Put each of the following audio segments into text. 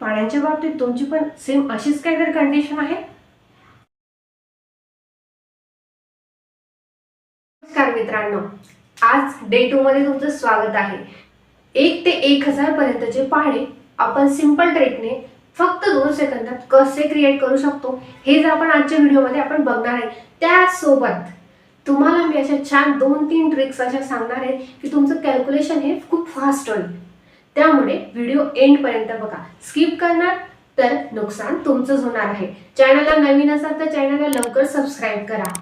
पाण्याच्या बाबतीत तुमची पण सेम अशीच काहीतरी कंडिशन आहे? नमस्कार मित्रांनो आज डे टू मध्ये तुमचं स्वागत आहे. एक ते एक हजार पर्यंतचे पहाडे आपण सिंपल ट्रेकने फक्त दोन सेकंदात कसे क्रिएट करू शकतो हे जर आपण आजच्या व्हिडिओमध्ये आपण बघणार आहे त्यासोबत तुम्हाला मी अशा छान दोन तीन ट्रिक्स अशा सांगणार आहे की तुमचं कॅल्क्युलेशन हे खूप फास्ट होईल. त्यामुळे व्हिडिओ एंड पर्यंत बघा. स्किप करणार तर नुकसान तुमचंच होणार आहे. चॅनलला नवीन असाल तर चॅनलला लवकर सबस्क्राईब करा.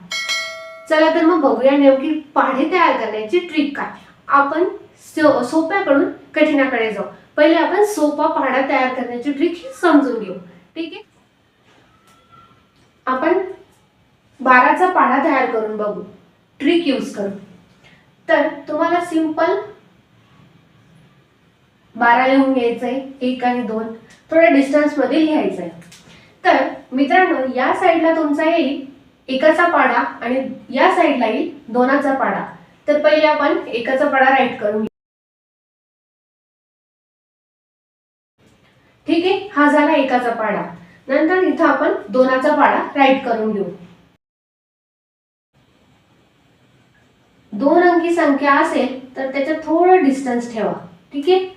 चला तर मग बघूया नेमकी पाढे तयार करण्याची ट्रिक काय. आपण सो- सोप्याकडून कठीणाकडे जाऊ. पहिले आपण सोपा पाढा तयार करण्याची ट्रिक ही समजून घेऊ. ठीक आहे? आपण बाराचा पाढा तयार करून बघू. ट्रिक यूज करू तर तुम्हाला सिंपल बारा लिहून घ्यायचंय एक आणि दोन. थोड्या डिस्टन्समध्ये लिहायचंय. तर मित्रांनो या साईडला तुमचा येईल एकाचा पाडा आणि या साईडला येईल दोनाचा पाडा. तर पहिले आपण एकाचा पाडा राईट करून घेऊ. ठीक आहे? हा झाला एकाचा पाडा. नंतर इथं आपण दोनाचा पाडा राईट करून घेऊ. दोन अंकी संख्या असेल तर त्याच्यात थोडं डिस्टन्स ठेवा. ठीक आहे?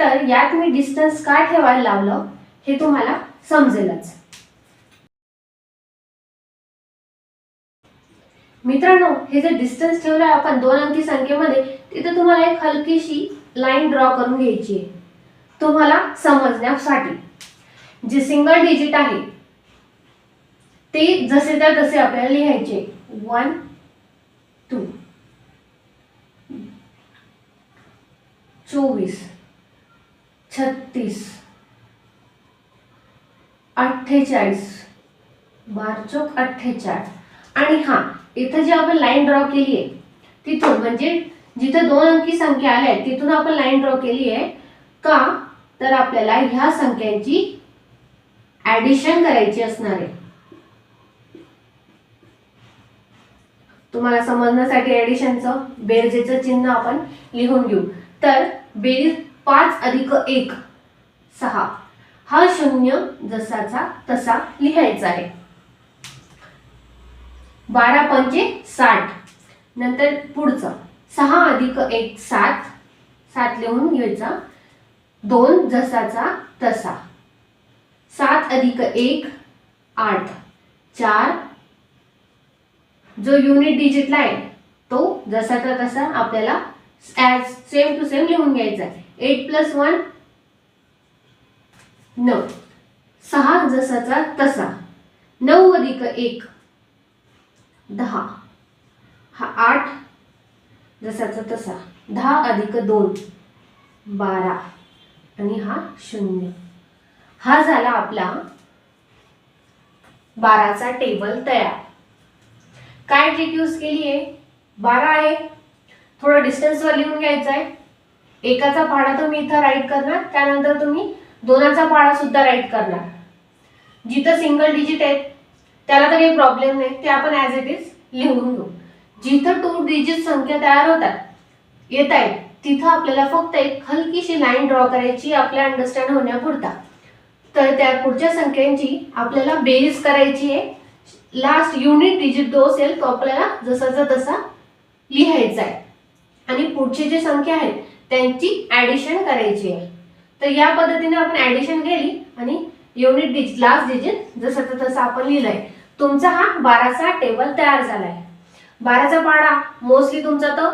तर यात मी डिस्टन्स का ठेवायला लावलं हे तुम्हाला समजेलच. मित्रांनो हे जे डिस्टन्स ठेवलं आहे आपण दोन अंकी संख्येमध्ये तिथे तुम्हाला एक हलकीशी लाईन ड्रॉ करून घ्यायची आहे. तुम्हाला समजण्यासाठी. जे सिंगल डिजिट आहे ते जसे त्या तसे आपल्याला लिहायचे वन टू चोवीस. छत्तीस. अठ्ठेचाळीस. बारचोक अठ्ठेचाळीस आणि हा इथं जी आपण लाईन ड्रॉ केली आहे तिथून म्हणजे जिथं दोन अंकी संख्या आल्या आहेत तिथून आपण लाईन ड्रॉ केली आहे. का? तर आपल्याला ह्या संख्यांची ऍडिशन करायची असणार आहे. तुम्हाला समजण्यासाठी ऍडिशनचं बेरजेचं चिन्ह आपण लिहून घेऊ. तर बेरीज पाच अधिक एक. सहा. हा शून्य जसाचा तसा लिहायचा आहे. बारा पंचे साठ. नंतर पुढचं. सहा अधिक एक सात. सात लिहून घ्यायचा. दोन जसाचा तसा. सात अधिक एक आठ. चार. जो युनिट डिजिटला आहे तो जसाचा तसा आपल्याला ॲज सेम टू सेम लिहून घ्यायचा आहे. एट प्लस वन नऊ. सहा जसाचा तसा. नऊ अधिक एक दहा. हा आठ जसाचा तसा. दहा अधिक दोन बारा. आणि हा शून्य. हा झाला आपला बाराचा टेबल तयार. काय ट्रिक यूज केली आहे बारा आहे. थोडं डिस्टन्सवर लिहून घ्यायचं आहे. एकाचा पाढा तुम्ही इथं राईट करणार त्यानंतर तुम्ही दोनाचा पाढा सुद्धा राईट करणार. जिथं सिंगल डिजिट आहेत त्याला तर काही प्रॉब्लेम नाही ते आपण ॲज इट इज लिहून घेऊ. जिथं टू डिजिट संख्या तयार होतात येत आहेत तिथं आपल्याला फक्त एक हलकीशी लाईन ड्रॉ करायची आपल्या अंडरस्टँड होण्यापुरता. तर त्या पुढच्या संख्यांची आपल्याला बेरीज करायची आहे. लास्ट युनिट डिजिट जो असेल तो आपल्याला जसाचा तसा लिहायचा आहे. आणि पुढची जी संख्या आहेत त्यांची ऍडिशन करायची आहे. तर या पद्धतीने आपण ऍडिशन केली आणि युनिट डिजिट लास्ट डिजिट जसं तसं आपण लिहिलंय. तुमचा हा बाराचा टेबल तयार झालाय. बाराचा पाडा मोस्टली तुमचा तो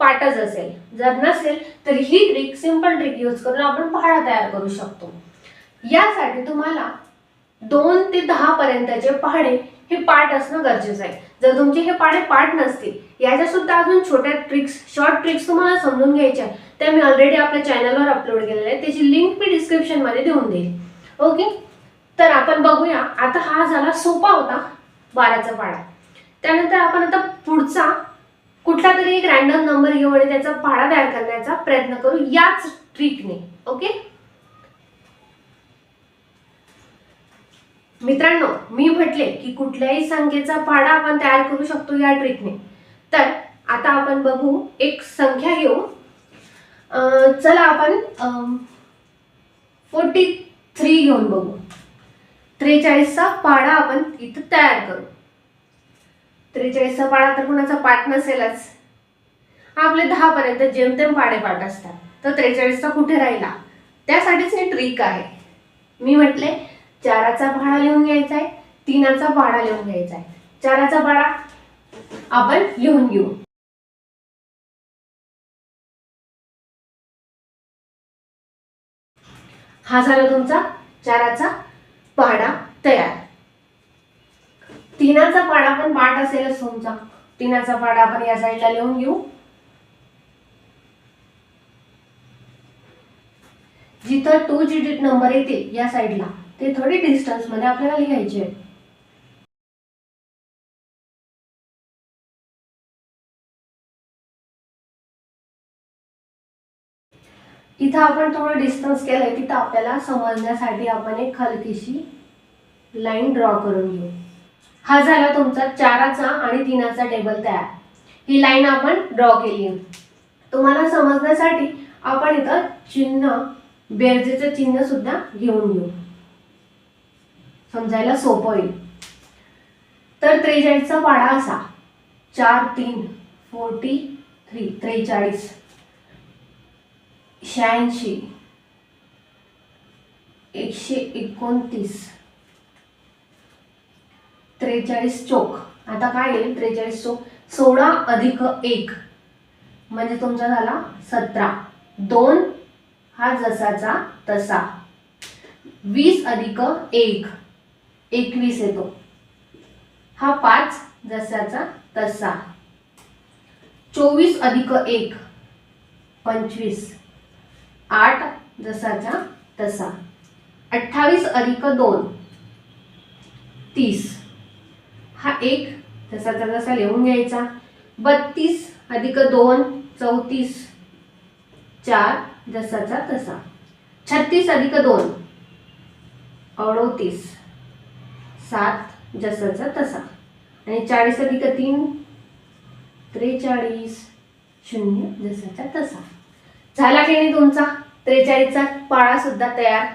पाठच असेल. जर नसेल तर ही ट्रिक सिंपल ट्रिक यूज करून आपण पहाडा तयार करू शकतो. यासाठी तुम्हाला दोन ते दहा पर्यंतचे पहाडे हे पाठ असणं गरजेचं आहे. जर तुमचे हे पाढे पाठ नसतील याच्या सुद्धा अजून छोट्या ट्रिक्स शॉर्ट ट्रिक्स तुम्हाला समजून घ्यायच्या त्या मी ऑलरेडी आपल्या चॅनलवर अपलोड केलेल्या आहेत. त्याची लिंक मी डिस्क्रिप्शनमध्ये देऊन देईल. ओके तर आपण बघूया. आता हा झाला सोपा होता बाराचा पाढा त्यानंतर आपण आता पुढचा कुठला तरी एक रॅन्डम नंबर घेऊ आणि त्याचा पाढा तयार करण्याचा प्रयत्न करू याच ट्रिकने ओके मित्रांनो मी म्हटले की कुठल्याही संख्येचा पाढा आपण तयार करू शकतो या ट्रिकने. तर आता आपण बघू एक संख्या घेऊ. चला आपण फोर्टी थ्री घेऊन बघू. त्रेचाळीसचा पाढा आपण इथं तयार करू. त्रेचाळीसचा पाढा तर कुणाचा पाठ नसेलच. आपले दहापर्यंत जेमतेम पाडे पाठ असतात. तर त्रेचाळीसचा कुठे राहिला? त्यासाठीच हे ट्रिक आहे. मी म्हटले चाराचा भाडा लिहून घ्यायचा आहे तीनाचा भाडा लिहून घ्यायचा आहे. चाराचा भाडा आपण लिहून घेऊ. हा झाला तुमचा चाराचा पाडा तयार. तीनाचा पाडा पण पाठ असेलच तुमचा. तीनाचा पाडा आपण या साईडला लिहून घेऊ. जिथं टू डिजिट नंबर येते या साईडला. ते थोडी डिस्टन्समध्ये आपल्याला लिहायचे आहे. इथं आपण थोडं डिस्टन्स केलंय तिथं आपल्याला समजण्यासाठी आपण एक हलकीशी लाईन ड्रॉ करून घेऊ. हा झाला तुमचा चाराचा आणि तीनाचा टेबल तयार. ही लाईन आपण ड्रॉ केली तुम्हाला समजण्यासाठी आपण इथं चिन्ह बेरजेचं चिन्ह सुद्धा घेऊन घेऊ. समजायला सोपं होईल. तर त्रेचाळीसचा पाडा असा. चार तीन फोर्टी थ्री त्रेचाळीस. शहाऐंशी. एकशे एकोणतीस. त्रेचाळीस चोक. आता काय येईल? त्रेचाळीस चोक. सोळा अधिक एक. म्हणजे तुमचा झाला सतरा. दोन हा जसाचा तसा. वीस अधिक एक. एकवीस येतो. हा पाच जसाचा तसा. चोवीस अधिक एक पंचवीस. आठ जसाचा तसा. अठ्ठावीस अधिक दोन तीस. हा एक जसाचा तसा लिहून घ्यायचा. बत्तीस अधिक दोन चौतीस. चार जसाचा तसा. छत्तीस अधिक दोन अडोतीस. सात जसाचा तसा. आणि चाळीस अधिक तीन त्रेचाळीस शून्य जसाचा तसा. झाला की नाही तुमचा? त्रेचाळीसचा पाळासुद्धा तयार.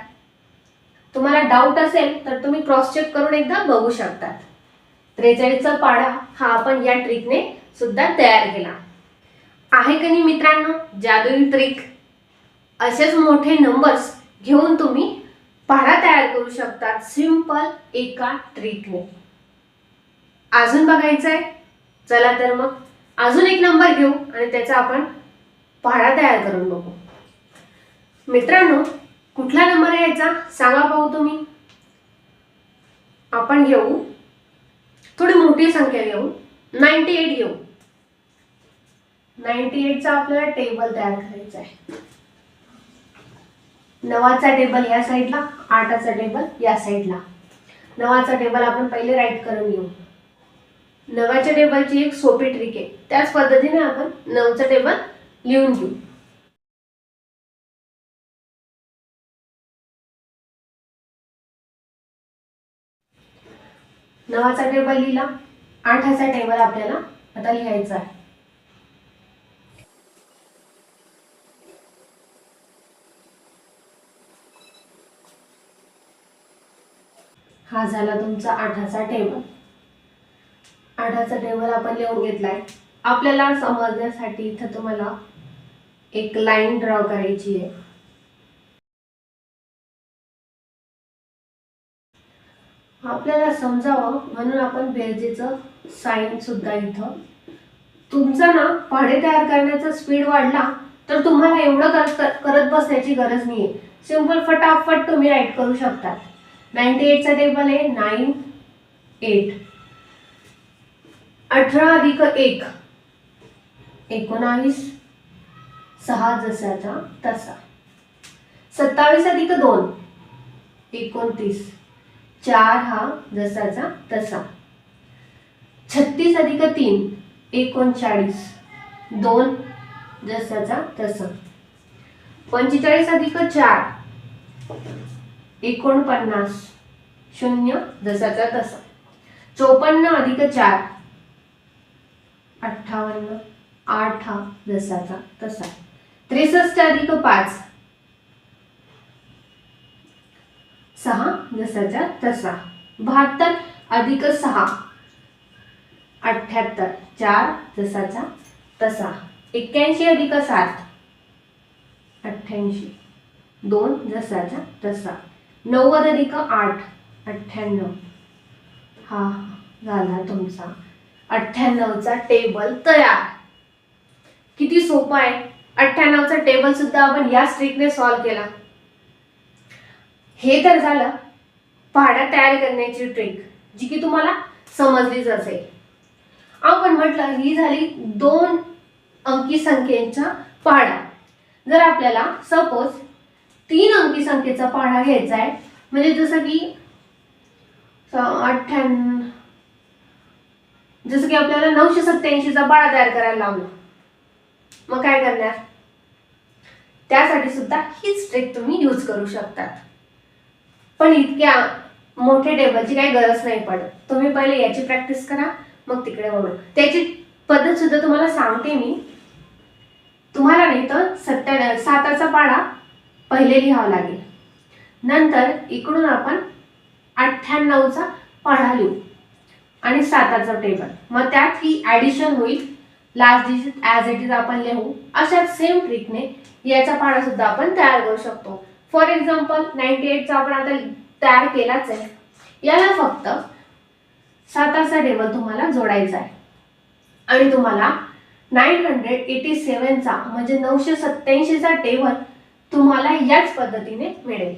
तुम्हाला डाऊट असेल तर तुम्ही क्रॉस चेक करून एकदा बघू शकतात. त्रेचाळीसचा पाढा हा आपण या ट्रिकने सुद्धा तयार केला. आहे का नाही मित्रांनो? जादुई ट्रिक असेच मोठे नंबर्स घेऊन तुम्ही पाढा तयार करू शकतात. सिंपल एका ट्रिकने अजून बघायचं आहे चला तर मग. अजून एक नंबर घेऊ आणि त्याचा आपण पाढा तयार करून बघू. मित्रांनो कुठला नंबर आहे याचा? सांगा पाहू तुम्ही. आपण घेऊ. थोडी मोठी संख्या घेऊ. नाईन्टी एट घेऊ. नाईन्टी एटचा आपल्याला टेबल तयार करायचा आहे. नवाचा टेबल या साईडला आठाचा टेबल या साईडला नवाचा टेबल आपण पहिले राईट करून घेऊ. नवाच्या टेबलची एक सोपी ट्रिक आहे. त्याच पद्धतीने आपण नऊचा टेबल लिहून घेऊ. नवाचा टेबल लिहिला. आठाचा टेबल आपल्याला आता लिहायचा आहे. हा झाला तुमचा आठाचा टेबल आठाचा टेबल आपण लिहून घेतलाय. आपल्याला समजण्यासाठी इथं तुम्हाला एक लाईन ड्रॉ करायची आहे. आपल्याला समजावं म्हणून आपण बेरजेचं साईन सुद्धा इथं. तुमचा ना पाढे तयार करण्याचा स्पीड वाढला तर तुम्हाला एवढं करत बसण्याची गरज नाहीये. सिंपल फटाफट तुम्ही राईट करू शकतात. नाईन्टी एटचा टेबल आहे नाईन एट. अठरा अधिक एक. एकोणावीस. सहा जसाचा तसा. सत्तावीस अधिक दोन. एकोणतीस. चार हा जसाचा तसा. छत्तीस अधिक तीन. एकोणचाळीस. दोन जसाचा तसा. पंचेचाळीस अधिक चार. एकोणपन्नास शून्य जसाचा तसा चोपन्न अधिक चार अठ्ठावन्न आठ हा जसाचा तसा. त्रेसष्ट अधिक पाच सहा जसाचा तसा. बहात्तर अधिक सहा अठ्ठ्याहत्तर चार जसाचा तसा. एक्क्याऐंशी अधिक सात अठ्ठ्याऐंशी दोन जसाचा तसा. नव्वद अधिक आठ अठ्ठ्याण्णव. हा झाला तुमचा. अठ्ठ्याण्णवचा टेबल तयार. किती सोपा आहे. अठ्ठ्याण्णवचा टेबल सुद्धा आपण या स्ट्रीकने सॉल्व्ह केला. हे तर झालं. पाडा तयार करण्याची ट्रिक जी की तुम्हाला समजलीच असेल. आपण म्हटलं ही झाली दोन अंकी संख्येच्या पाडा. जर आपल्याला सपोज तीन अंकी संख्येचा पाढा घ्यायचा आहे. म्हणजे जसं की अठ्ठ्याण्णव जसं की आपल्याला नऊशे सत्याऐंशीचा पाढा तयार करायला लावला. मग काय करणार? त्यासाठी सुद्धा हीच ट्रिक तुम्ही यूज करू शकतात. पण इतक्या मोठ्या टेबलची काही गरज नाही पडत. तुम्ही पहिले याची प्रॅक्टिस करा मग तिकडे वळू त्याची पद्धत सुद्धा तुम्हाला सांगते मी. तुम्हाला नाही तर सत्या साताचा पाडा पहिले लिहावं लागेल. नंतर इकडून आपण अठ्ठ्याण्णवचा पाढा लिहू. आणि साताचा टेबल मग त्यात ही ॲडिशन होईल. Last digit as it is आपण लिहू. अशाच सेम ट्रिकने याचा पाढा सुद्धा आपण तयार करू शकतो. फॉर एक्झाम्पल नाईन्टी एटचा आपण आता तयार केलाच आहे. याला फक्त साताचा टेबल तुम्हाला जोडायचा आहे. आणि तुम्हाला नाईन हंड्रेड एटी सेवनचा म्हणजे नऊशे सत्याऐंशीचा टेबल तुम्हाला याच पद्धतीने मिळेल.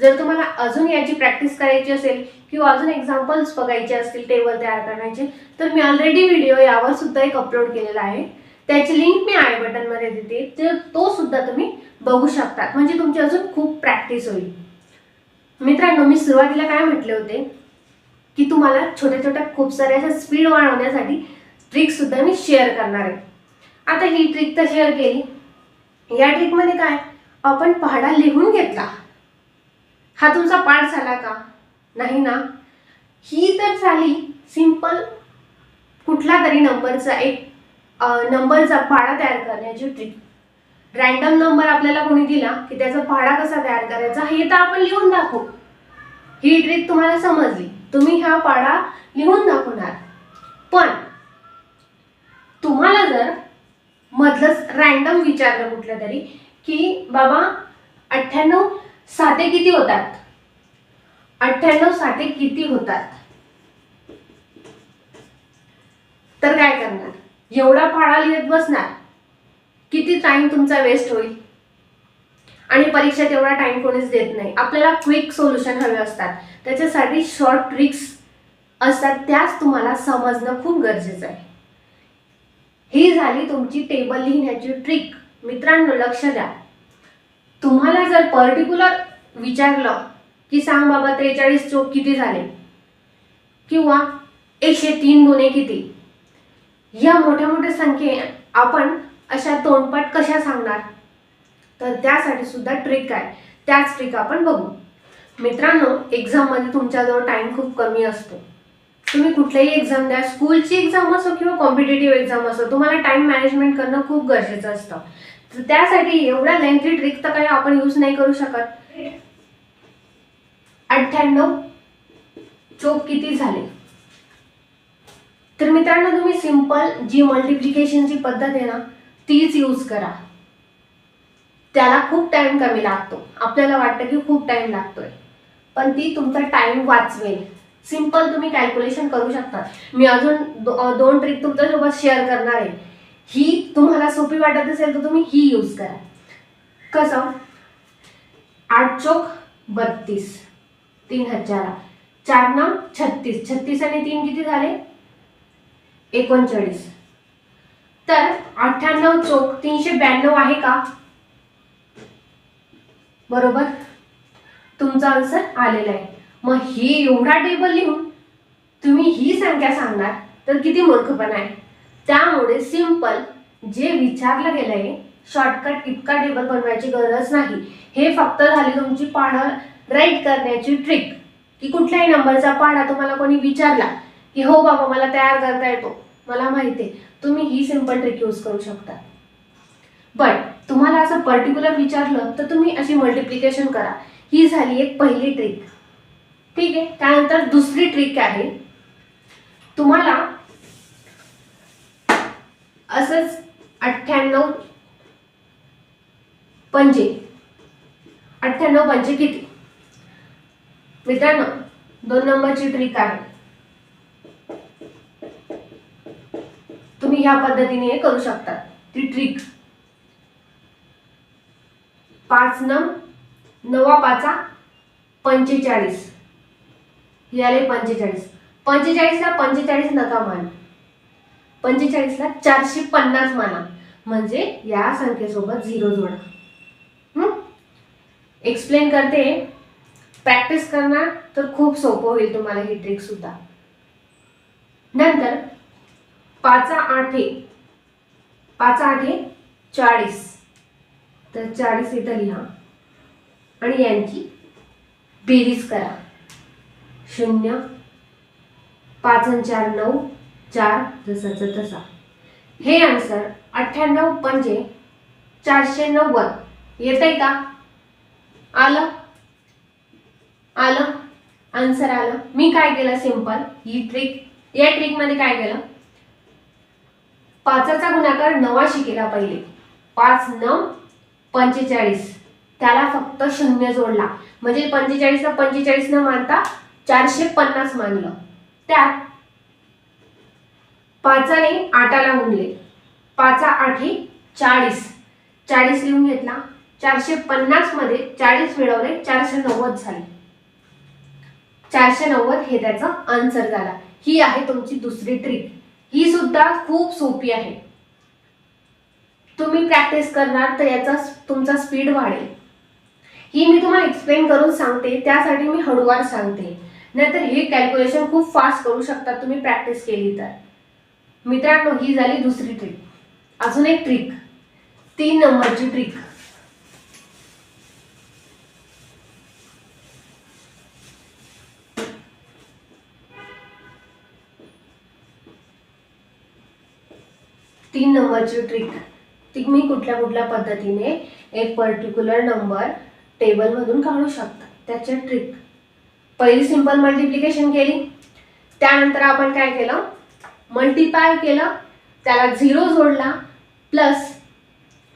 जर तुम्हाला अजून याची प्रॅक्टिस करायची असेल किंवा अजून एक्झाम्पल्स बघायचे असतील टेबल तयार करण्याचे तर मी ऑलरेडी व्हिडिओ यावर सुद्धा एक अपलोड केलेला आहे. त्याची लिंक मी आय बटनमध्ये देते. तर तो सुद्धा तुम्ही बघू शकतात म्हणजे तुमची अजून खूप प्रॅक्टिस होईल. मित्रांनो मी सुरुवातीला काय म्हटले होते? की तुम्हाला छोट्या छोट्या खूप साऱ्या अशा स्पीड वाढवण्यासाठी ट्रिकसुद्धा मी शेअर करणार आहे. आता ही ट्रिक तर शेअर केली. या ट्रिकमध्ये काय? आपण पहाडा लिहून घेतला. हा तुमचा पाठ झाला का? नाही ना? ही तर झाली सिंपल कुठला तरी नंबरचा एक नंबरचा पाडा तयार करण्याची ट्रिक रॅन्डम नंबर आपल्याला कोणी दिला की त्याचा पाडा कसा तयार करायचा हे तर आपण लिहून दाखवू. ही ट्रिक तुम्हाला समजली. तुम्ही हा पाडा लिहून दाखवणार. पण तुम्हाला जर मधलंच रँडम विचारलं कुठलं तरी की बाबा अठ्ठ्याण्णव साते किती होतात? अठ्ठ्याण्णव साते किती होतात? तर काय करणार? एवढा पाळा लिहित बसणार किती टाइम तुमचा वेस्ट होईल? आणि परीक्षेत एवढा टाइम कोणीच देत नाही. आपल्याला क्विक सोल्युशन हवे असतात. त्याच्यासाठी शॉर्ट ट्रिक्स असतात. त्याच तुम्हाला समजणं खूप गरजेचं आहे. ही झाली तुमची टेबल लिहिण्याची ट्रिक मित्रांनो लक्ष द्या. तुम्हाला जर पर्टिक्युलर विचारलं की सांग बाबा त्रेचाळीस चोक किती झाले? किंवा एकशे तीन गुन्हे किती? या मोठ्या मोठ्या संख्ये आपण अशा तोंडपाठ कशा सांगणार? तर त्यासाठी सुद्धा ट्रिक आहे. त्याच ट्रिक आपण बघू. मित्रांनो एक्झाममध्ये तुमच्याजवळ टाइम खूप कमी असतो. तुम्ही कुठल्याही एक्झाम द्या. स्कूलची एक्झाम असो किंवा कॉम्पिटेटिव्ह एक्झाम असो तुम्हाला टाइम मॅनेजमेंट करणं खूप गरजेचं असतं. तर त्यासाठी एवढ्या लेंथी ट्रिक तर काही आपण यूज नाही करू शकत. अठ्ठ्याण्णव चोक किती झाले? तर मित्रांनो तुम्ही सिंपल जी मल्टिप्लिकेशनची पद्धत आहे ना तीच यूज करा. त्याला खूप टाइम कमी लागतो. आपल्याला वाटतं की खूप टाइम लागतोय. पण ती तुमचा टाइम वाचवेल. सिंपल तुम्ही कॅल्क्युलेशन करू शकता. मी अजून दो, दोन ट्रिक तुमच्यासोबत शेअर करणार आहे. ही तुम्हाला सोपी वाटत असेल तर तुम्ही ही यूज करा. कसं? आठ चोक बत्तीस. तीन हजार. चार नऊ छत्तीस. छत्तीस आणि तीन किती झाले? एकोणचाळीस. तर अठ्ठ्याण्णव चोक तीनशे ब्याण्णव आहे का? बरोबर? तुमचा आन्सर आलेला आहे. मग हे एवढा टेबल लिहून तुम्ही ही संख्या सांगणार तर किती मूर्खपणा आहे. त्यामुळे सिंपल जे विचारलं गेलंय शॉर्टकट इतका टेबल बनवायची गरज नाही. हे फक्त झाली तुमची पानं राईट करण्याची ट्रिक की कुठल्याही नंबरचा पाढा तुम्हाला कोणी विचारला की हो बाबा मला तयार करता येतो. मला माहिती आहे तुम्ही ही सिंपल ट्रिक यूज करू शकता. बट तुम्हाला असं पर्टिक्युलर विचारलं तर तुम्ही अशी मल्टिप्लिकेशन करा. ही झाली एक पहिली ट्रिक ठीक आहे? त्यानंतर दुसरी ट्रिक आहे. तुम्हाला असंच अठ्ठ्याण्णव पंचे अठ्ठ्याण्णव पंचे किती? मित्रांनो दोन नंबरची ट्रिक आहे. तुम्ही ह्या पद्धतीने हे करू शकता. ती ट्रिक पाच नम नवा पाचा पंचेचाळीस. हे आले पंचेचाळीस. पंचेचाळीसला पंचेचाळीस नका मान पंचेचाळीसला चारशे पन्नास माना म्हणजे या संख्येसोबत झिरो जोडा. एक्सप्लेन करते. प्रॅक्टिस करणार तर खूप सोपं होईल तुम्हाला ही ट्रिक सुद्धा. नंतर पाचा आठे पाचा आठे चाळीस. तर चाळीस इथं लिहा. आणि यांची बेरीज करा. शून्य पाच आणि चार नऊ चार जसाचा तसा. हे आन्सर अठ्ठ्याण्णव पंजे चारशे नव्वद. येत आहे का? आलं? आलं? आन्सर आलं. मी काय केलं? सिंपल ही ट्रिक या ट्रिकमध्ये काय केलं? पाचाचा गुणाकार नवाशी केला पहिले. पाच नऊ पंचेचाळीस. त्याला फक्त शून्य जोडला. म्हणजे पंचेचाळीसला पंचेचाळीस न मानता चारशे पन्नास मानलं. त्यात पाचाने आठाला गुणले पाचा आठी चाळीस. चाळीस लिहून घेतला. चारशे पन्नासमध्ये चाळीस मिळवले. चारशे नव्वद झाले. चारशे नव्वद हे त्याचा आन्सर झाला. ही आहे तुमची दुसरी ट्रिक ही सुद्धा खूप सोपी आहे. तुम्ही प्रॅक्टिस करणार तर याचा तुमचा स्पीड वाढेल. ही मी तुम्हाला एक्सप्लेन करून सांगते. त्यासाठी मी हळूवार सांगते. नाहीतर हे कॅल्क्युलेशन खूप फास्ट करू शकता तुम्ही प्रॅक्टिस केली तर. मित्रांनो ही झाली दुसरी ट्रिक अजून एक ट्रिक तीन नंबरची ट्रिक तीन नंबरची ट्रिक ती मी कुठल्या कुठल्या पद्धतीने एक पर्टिक्युलर नंबर टेबलमधून काढू शकता? त्याच्या ट्रिक पहिली सिंपल मल्टिप्लिकेशन केली. त्यानंतर आपण काय केलं? मल्टिपाय केलं त्याला झिरो जोडला प्लस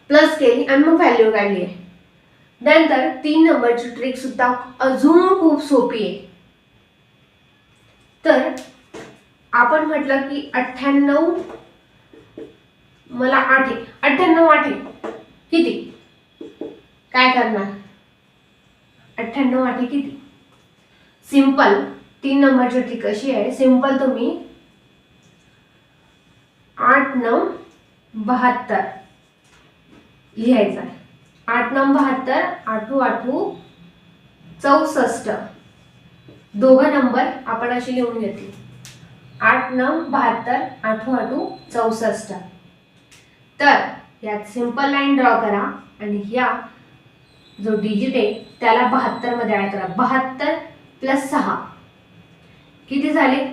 प्लस केली आणि मग व्हॅल्यू काढली. आहे नंतर तीन नंबरची ट्रिकसुद्धा अजून खूप सोपी आहे. तर आपण म्हटलं की अठ्ठ्याण्णव मला आठ आहे. अठ्ठ्याण्णव आठ आहे. किती? काय करणार? अठ्ठ्याण्णव आठ आहे किती? सिंपल तीन नंबरची ट्रिक अशी आहे. सिंपल तुम्ही आठ नऊ बहात्तर. लिहायचं. आहे आठ नऊ बहात्तर आठू आठू चौसष्ट. दोघं नंबर आपण अशी लिहून घेतली. आठ नऊ बहात्तर आठू आठू चौसष्ट. तर यात सिंपल लाईन ड्रॉ करा आणि या जो डिजिट आहे त्याला बहात्तरमध्ये करा. बहात्तर प्लस सहा. किती झाले?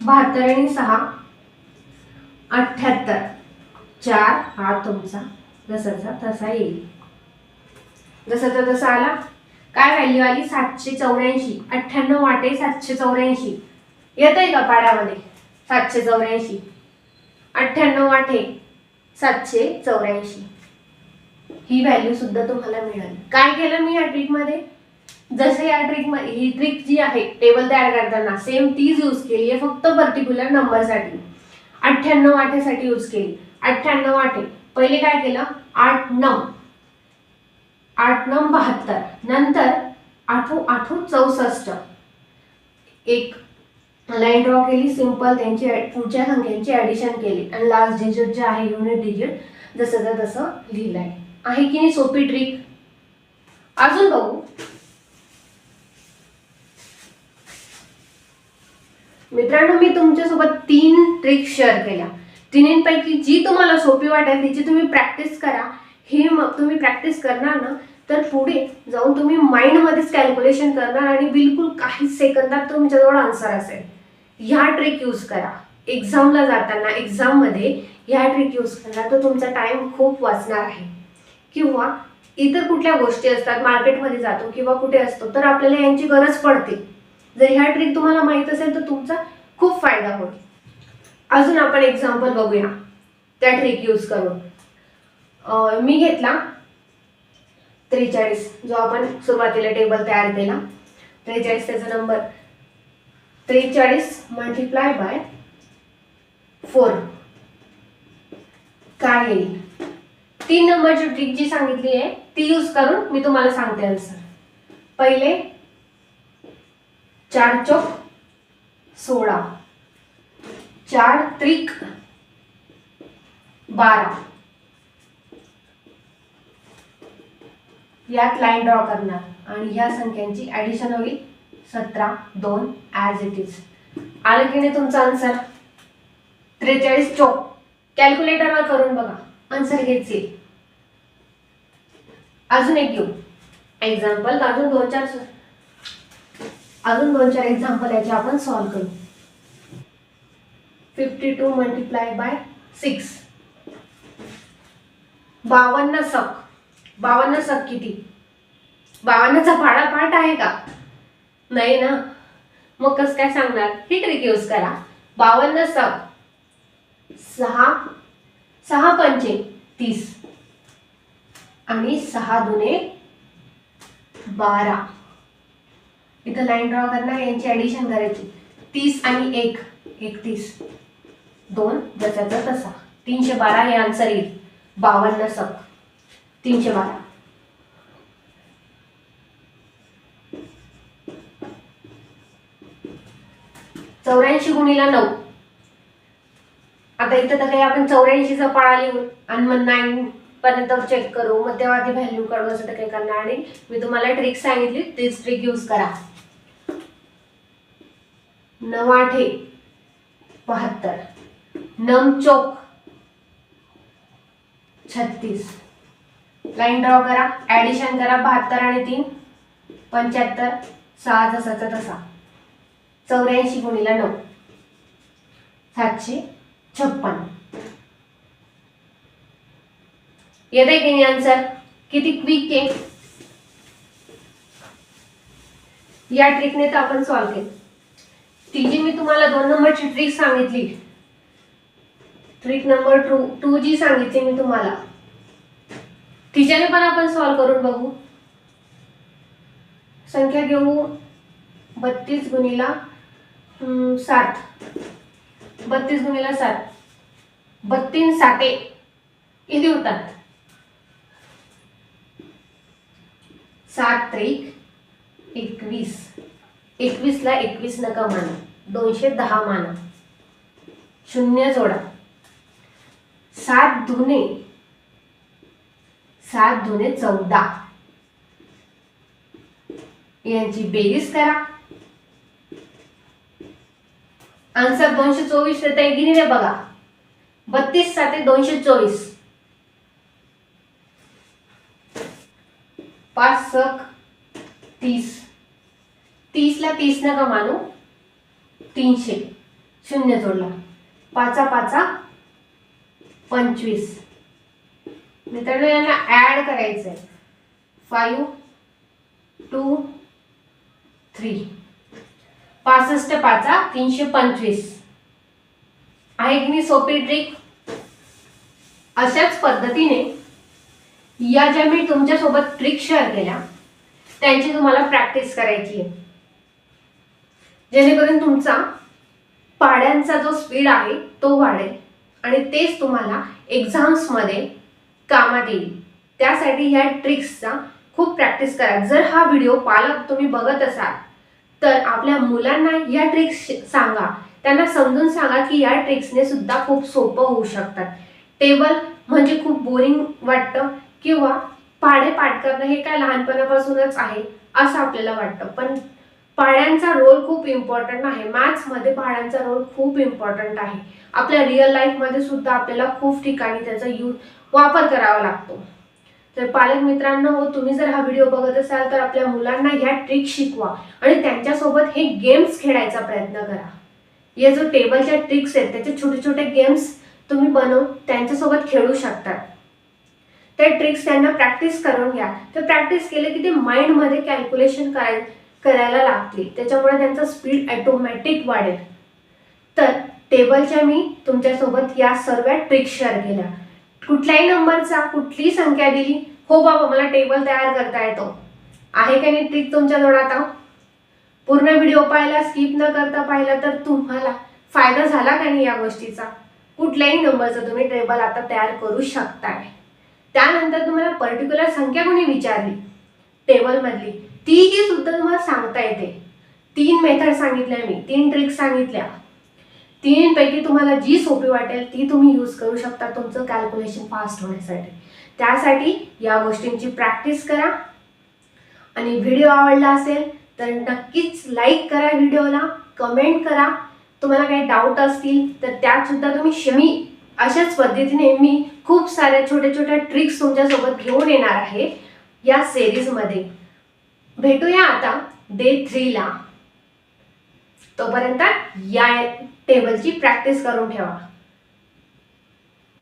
बहात्तर आणि सहा. अठ्ठ्याहत्तर चार हा तुमचा. जसाचा तसा येईल. जसाचा तसा आला. काय व्हॅल्यू आली? सातशे चौऱ्याऐंशी. अठ्ठ्याण्णव वाटे सातशे चौऱ्याऐंशी. येत आहे का पाड्यामध्ये सातशे चौऱ्याऐंशी. अठ्ठ्याण्णव वाटे सातशे चौऱ्याऐंशी. ही व्हॅल्यू सुद्धा तुम्हाला मिळाली. काय केलं मी या ट्रिकमध्ये जसं या ट्रिक ही ट्रिक जी आहे टेबल तयार करताना सेम तीच यूज केली आहे फक्त पर्टिक्युलर नंबरसाठी अठ्ठ्याण्णव आठेसाठी यूज केली. अठ्ठ्याण्णव आठे पहिले काय केलं? आठ नऊ. आठ नऊ बहात्तर. नंतर आठू आठू चौसष्ट. एक लाईन ड्रॉ केली सिंपल त्यांची पुढच्या संख्यांची ऍडिशन केली. आणि लास्ट डिजिट जे आहे युनिट डिजिट जसं तर तसं लिहिलं आहे की नाही सोपी ट्रिक अजून बघू. मित्रांनो मी तुमच्यासोबत तीन ट्रिक शेअर केल्या. तिन्हींपैकी जी तुम्हाला सोपी वाटेल तिची तुम्ही प्रॅक्टिस करा. हे मग तुम्ही प्रॅक्टिस करणार ना तर पुढे जाऊन तुम्ही माइंडमध्येच कॅल्क्युलेशन करणार आणि बिलकुल काही सेकंदात तुमच्याजवळ आन्सर असेल. ह्या ट्रिक यूज करा. एक्झामला जाताना एक्झाममध्ये ह्या ट्रिक यूज करा तर तुमचा टाईम खूप वाचणार आहे. किंवा इतर कुठल्या गोष्टी असतात मार्केटमध्ये जातो किंवा कुठे असतो तर आपल्याला यांची गरज पडते. जर ह्या ट्रिक तुम्हाला माहीत असेल तर तुमचा खूप फायदा होईल. अजून आपण एक्झाम्पल बघूया. त्या ट्रिक यूज करून. मी घेतला त्रेचाळीस जो आपण सुरुवातीला टेबल तयार केला. त्रेचाळीस त्याचा नंबर त्रेचाळीस मल्टिप्लाय बाय फोर काय येईल? तीन नंबरची ट्रिक जी सांगितली आहे ती यूज करून मी तुम्हाला सांगते आन्सर पहिले चार चौक सोळा. चार त्रिक बारा. यात लाईन ड्रॉ करणार. आणि ह्या संख्यांची ऍडिशन होईल सतरा दोन ॲज इट इज आलं की नाही तुमचा आन्सर त्रेचाळीस चौक. कॅल्क्युलेटरवर करून बघा. आन्सर हेच येईल अजून एक घेऊ. एक्झाम्पल अजून दोन चार अजून दोन चार एक्झाम्पल याचे आपण सॉल्व्ह करू. Fifty two multiply by six बावन्न सक. बावन्न सक किती? बावन्नचा फाडा पाठ आहे का? नाही ना? मग कसं काय सांगणार? ही ट्रिक यूज करा. बावन्न सक. सहा. सहा पंचे तीस. आणि सहा दुने बारा. इथं लाईन ड्रॉ करणार यांची ॲडिशन करायची. तीस आणि एक. एकतीस. दोन जसाचा तसा. तीनशे बारा हे आन्सर येईल. बावन्न सक. तीनशे बारा. चौऱ्याऐंशी गुणीला नऊ. आता इथं तर काही आपण चौऱ्याऐंशीचा पाळा लिहून आणि मग नाईन पर्यंत चेक करू. मग तेव्हा ती व्हॅल्यू काढू असं तर काही करणार आणि मी तुम्हाला ट्रिक सांगितली तीच ट्रिक यूज करा. नऊ आठे बहात्तर. नम चौक छत्तीस. लाईन ड्रॉ करा. ऍडिशन करा. बहात्तर आणि तीन पंच्याहत्तर. सहा जसाचा तसा. चौऱ्याऐंशी गुणीला नऊ. सातशे छप्पन. येत आहे की नाही आन्सर किती क्विक आहे? या ट्रिकने तर आपण सॉल्व्ह केलं. ती जी मी तुम्हाला दोन नंबरची ट्रिक सांगितली. ट्रिक नंबर टू टू जी सांगितली मी तुम्हाला. तिच्याने पण आपण सॉल्व करून बघू. संख्या घेऊ. बत्तीस गुणीला सात. बत्तीस गुणीला सात. बत्तीस साते. किती होतात सात त्रिक एकवीस. एकवीसला एकवीस नका माना. दोनशे दहा माना. शून्य जोडा. सात धुणे सात धुणे चौदा. यांची बेरीज करा. आन्सर दोनशे चोवीस येत आहे की बघा. बत्तीस साते दोनशे चोवीस. पाच सक तीस. तीसला तीस नका मानू. तीनशे. शून्य जोडला. पाचा पाचा पंचवीस. मित्रांनो यांना ॲड करायचं आहे फाईव्ह टू थ्री पासष्ट पाचा तीनशे पंचवीस. आहे की नाही सोपी ट्रिक अशाच पद्धतीने या ज्या मी तुमच्यासोबत ट्रिक शेअर केल्या त्यांची तुम्हाला प्रॅक्टिस करायची आहे. जेणेकरून तुमचा पाड्यांचा जो स्पीड आहे तो वाढेल. आणि तेच तुम्हाला एक्झाम्समध्ये कामात येईल. त्यासाठी ह्या ट्रिक्सचा खूप प्रॅक्टिस करा. जर हा व्हिडिओ पालक तुम्ही बघत असाल तर आपल्या मुलांना या ट्रिक्स सांगा. त्यांना समजून सांगा की या ट्रिक्सने सुद्धा खूप सोपं होऊ शकतात. टेबल म्हणजे खूप बोरिंग वाटतं किंवा पाढे पाठ करणं हे काय लहानपणापासूनच आहे असं आपल्याला वाटतं. पण पाड्यांचा रोल खूप इम्पॉर्टंट आहे. मॅथ्समध्ये पाड्यांचा रोल खूप इम्पॉर्टंट आहे. आपल्या रिअल लाईफमध्ये सुद्धा आपल्याला खूप ठिकाणी त्याचा यूज वापर करावा लागतो. तर पालक मित्रांनो हो तुम्ही जर हा व्हिडिओ बघत असाल तर आपल्या मुलांना ह्या ट्रिक शिकवा आणि त्यांच्यासोबत हे गेम्स खेळायचा प्रयत्न करा. या जो टेबलच्या ट्रिक्स आहेत त्याचे छोटे छोटे गेम्स तुम्ही बनवून त्यांच्यासोबत खेळू शकतात त्या ट्रिक्स त्यांना प्रॅक्टिस करून घ्या. ते प्रॅक्टिस केले की ते माइंडमध्ये कॅल्क्युलेशन करायचं करायला लागतील. त्याच्यामुळे त्यांचं स्पीड ॲटोमॅटिक वाढेल. तर टेबलच्या मी तुमच्यासोबत या सर्व ट्रिक्स शेअर केल्या. कुठल्याही नंबरचा कुठलीही संख्या दिली हो बाबा मला टेबल तयार करता येतो. आहे का नाही ट्रिक तुमच्याजवळ आता पूर्ण व्हिडिओ पाहिला स्किप न करता पाहिला तर तुम्हाला फायदा झाला का नाही या गोष्टीचा? कुठल्याही नंबरचा तुम्ही टेबल आता तयार करू शकताय. त्यानंतर तुम्हाला पर्टिक्युलर संख्या कोणी विचारली? टेबलमधली तीही सुद्धा तुम्हाला सांगता येते. तीन मेथड सांगितल्या मी तीन ट्रिक्स सांगितल्या. तीनपैकी तुम्हाला जी सोपी वाटेल ती तुम्ही यूज करू शकता तुमचं कॅल्क्युलेशन फास्ट होण्यासाठी. त्यासाठी या गोष्टींची प्रॅक्टिस करा. आणि व्हिडिओ आवडला असेल तर नक्कीच लाईक करा व्हिडिओला कमेंट करा. तुम्हाला काही डाऊट असतील तर त्यात सुद्धा तुम्ही शमी अशाच पद्धतीने मी खूप साऱ्या छोट्या छोट्या ट्रिक्स तुमच्यासोबत घेऊन येणार आहे या सिरीजमध्ये भेटूया आता डे थ्रीला तोपर्यंत या टेबलची प्रॅक्टिस करून ठेवा.